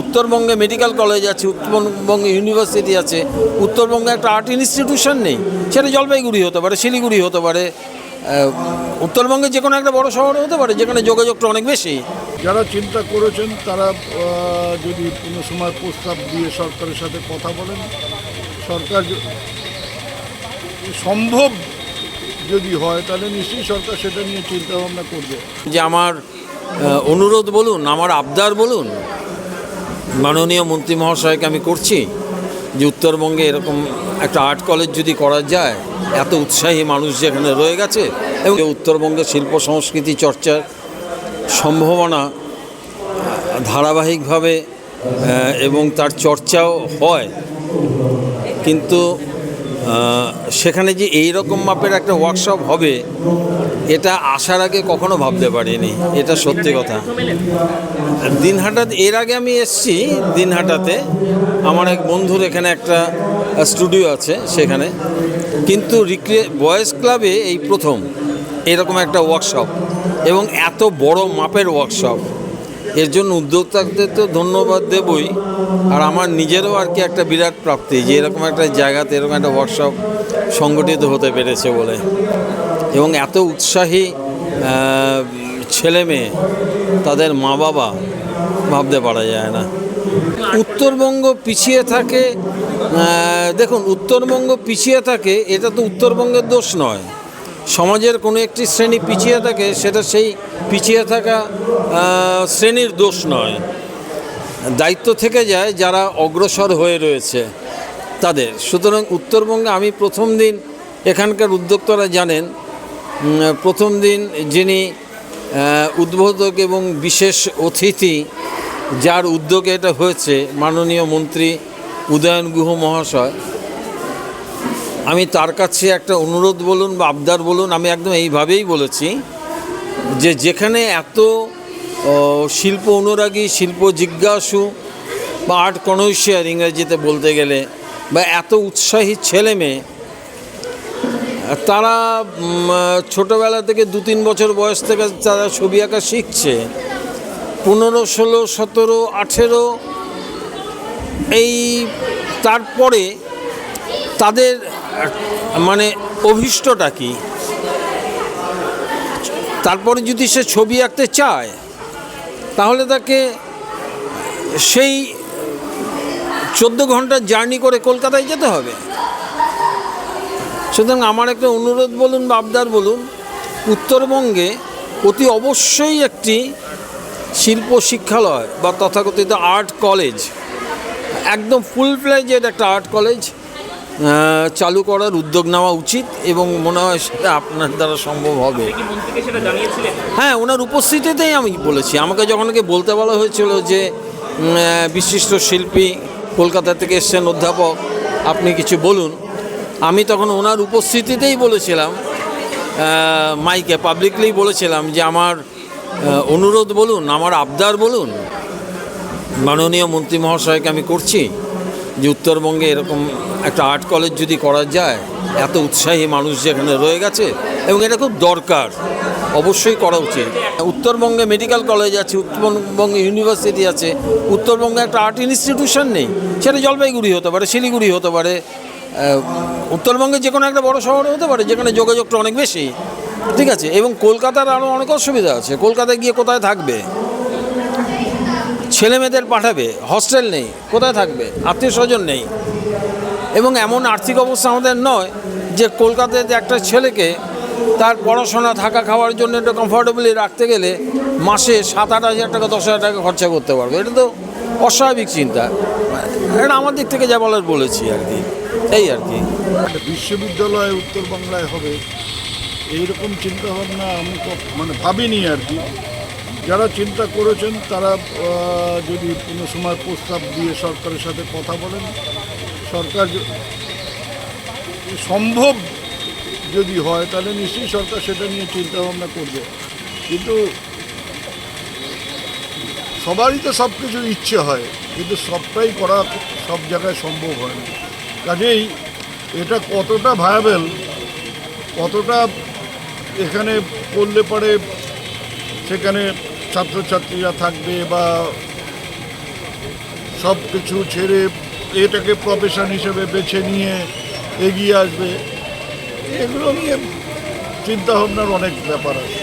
উত্তরবঙ্গে medical college আছে উত্তরবঙ্গে ইউনিভার্সিটি আছে উত্তরবঙ্গে একটা আর্ট ইনস্টিটিউশন নেই। সেটা জলপাইগুড়ি হতে পারে শিলিগুড়ি হতে পারে উত্তরবঙ্গে যে কোনো একটা বড় শহর হতে পারে যেখানে যোগাযোগটা অনেক বেশি। যারা চিন্তা করেছেন তারা যদি কোনো সময় প্রস্তাব দিয়ে সরকারের সাথে কথা বলেন। সরকার সম্ভব যদি হয় তাহলে নিশ্চয়ই সরকার সেটা নিয়ে চিন্তা ভাবনা করবে। যে আমার অনুরোধ বলুন আমার আবদার বলুন মাননীয় মন্ত্রী মহাশয়কে আমি করছি যে উত্তরবঙ্গে এরকম একটা আর্ট কলেজ যদি করা যায়, এত উৎসাহী মানুষ যেখানে রয়ে গেছে এবং উত্তরবঙ্গের শিল্প সংস্কৃতি চর্চার সম্ভাবনা ধারাবাহিকভাবে এবং তার চর্চাও হয়। কিন্তু সেখানে যে এই রকম মাপের একটা ওয়ার্কশপ হবে, এটা আসার আগে কখনো ভাবতে পারিনি, এটা সত্যি কথা। দিনহাটা এর আগে আমি এসছি দিনহাটাতে, আমার এক বন্ধুর এখানে একটা স্টুডিও আছে সেখানে। কিন্তু রিক্রিয়ে বয়েজ ক্লাবে এই প্রথম, এরকম একটা ওয়ার্কশপ এবং এত বড় মাপের ওয়ার্কশপ এর জন্য উদ্যোক্তাদের তো ধন্যবাদ দেবই। আর আমার নিজেরও আর কি একটা বিরাট প্রাপ্তি যে এরকম একটা জায়গাতে, এরকম একটা ওয়ার্কশপ সংগঠিত হতে পেরেছে বলে। এবং এত উৎসাহী ছেলে মেয়ে, তাদের মা বাবা ভাবতে পারা যায় না। উত্তরবঙ্গ পিছিয়ে থাকে দেখুন, উত্তরবঙ্গ পিছিয়ে থাকে, এটা তো উত্তরবঙ্গের দোষ নয়। সমাজের কোনো একটি শ্রেণি পিছিয়ে থাকে, সেটা সেই পিছিয়ে থাকা শ্রেণির দোষ নয়। দায়িত্ব থেকে যায় যারা অগ্রসর হয়ে রয়েছে তাদের। সুতরাং উত্তরবঙ্গে আমি প্রথম দিন এখানকার উদ্যোক্তারা জানেন প্রথম দিন যিনি উদ্বোধক এবং বিশেষ অতিথি যার উদ্যোগে এটা হয়েছে, মাননীয় মন্ত্রী উদয়ন গুহ মহাশয়। আমি তার কাছে একটা অনুরোধ বলুন বা আবদার বলুন, আমি একদম এইভাবেই বলেছি যে যেখানে এত শিল্প অনুরাগী, শিল্প জিজ্ঞাসু বা আর্ট কনৈশিয়ার ইংরেজিতে বলতে গেলে, বা এত উৎসাহী ছেলে মেয়ে, তারা ছোটোবেলা থেকে দু তিন বছর বয়স থেকে তারা ছবি আঁকা শিখছে। পনেরো, ষোলো, সতেরো, আঠেরো, এই, তারপরে তাদের মানে অভিষ্টটা কি? তারপরে যদি সে ছবি আঁকতে চায়, তাহলে তাকে সেই চোদ্দ ঘণ্টার জার্নি করে কলকাতায় যেতে হবে। সুতরাং আমার একটা অনুরোধ বলুন বা আবদার বলুন, উত্তরবঙ্গে অতি অবশ্যই একটি শিল্প শিক্ষালয় বা তথাকথিত আর্ট কলেজ, একদম ফুল ফ্লেজেড একটা আর্ট কলেজ চালু করার উদ্যোগ নেওয়া উচিত এবং মনে হয় সেটা আপনার দ্বারা সম্ভব হবে। হ্যাঁ ওনার উপস্থিতিতেই আমি বলেছি। আমাকে যখন বলতে বলা হয়েছিল যে বিশিষ্ট শিল্পী কলকাতা থেকে এসছেন অধ্যাপক আপনি কিছু বলুন। আমি তখন ওনার উপস্থিতিতেই বলেছিলাম মাইকে পাবলিকলি বলেছিলাম যে আমার অনুরোধ বলুন আমার আবদার বলুন। মাননীয় মন্ত্রী মহাশয়কে আমি করছি। যে উত্তরবঙ্গে এরকম একটা আর্ট কলেজ যদি করা যায়, এত উৎসাহী মানুষ যেখানে রয়ে গেছে, এবং এটা খুব দরকার, অবশ্যই করা উচিত। উত্তরবঙ্গে মেডিকেল কলেজ আছে, উত্তরবঙ্গে ইউনিভার্সিটি আছে, উত্তরবঙ্গে একটা আর্ট ইনস্টিটিউশন নেই, সেটা জলপাইগুড়ি হতে পারে, শিলিগুড়ি হতে পারে উত্তরবঙ্গে যে কোনো একটা বড় শহরে হতে পারে, যেখানে যোগাযোগটা অনেক বেশি, ঠিক আছে? এবং কলকাতার আরও অনেক অসুবিধা আছে, কলকাতায় গিয়ে কোথায় থাকবে? ছেলে মেয়েদের পাঠাবে হস্টেল নেই, কোথায় থাকবে? আত্মীয় স্বজন নেই। এবং এমন আর্থিক অবস্থা আমাদের নয় যে কলকাতায় যে একটা ছেলেকে তার পড়াশোনা, থাকা খাওয়ার জন্য একটু কমফোর্টেবলি রাখতে গেলে মাসে সাত আট হাজার টাকা, দশ হাজার টাকা খরচা করতে পারবে। এটা তো অস্বাভাবিক চিন্তা। এটা আমার দিক থেকে যা বলার বলেছি আর কি। এই আর কি। বিশ্ববিদ্যালয় উত্তরবাংলায় হবে, এইরকম চিন্তাভাবনা আমি মানে ভাবিনি আর কি। যারা চিন্তা করেছেন, তারা যদি কোনো সময় প্রস্তাব দিয়ে সরকারের সাথে কথা বলেন। সরকার সম্ভব যদি হয়, তাহলে নিশ্চয়ই সরকার সেটা নিয়ে চিন্তা ভাবনা করবে। কিন্তু সবারই তো সব কিছু ইচ্ছে হয়, কিন্তু সবটাই করা সব জায়গায় সম্ভব হয় না। কাজেই এটা কতটা ভায়াবেল, কতটা এখানে করলে পরে সেখানে ছাত্রছাত্রীরা থাকবে বা সব কিছু ছেড়ে এটাকে প্রফেশন হিসেবে বেছে নিয়ে এগিয়ে আসবে, এগুলো নিয়ে চিন্তাভাবনার অনেক ব্যাপার আছে।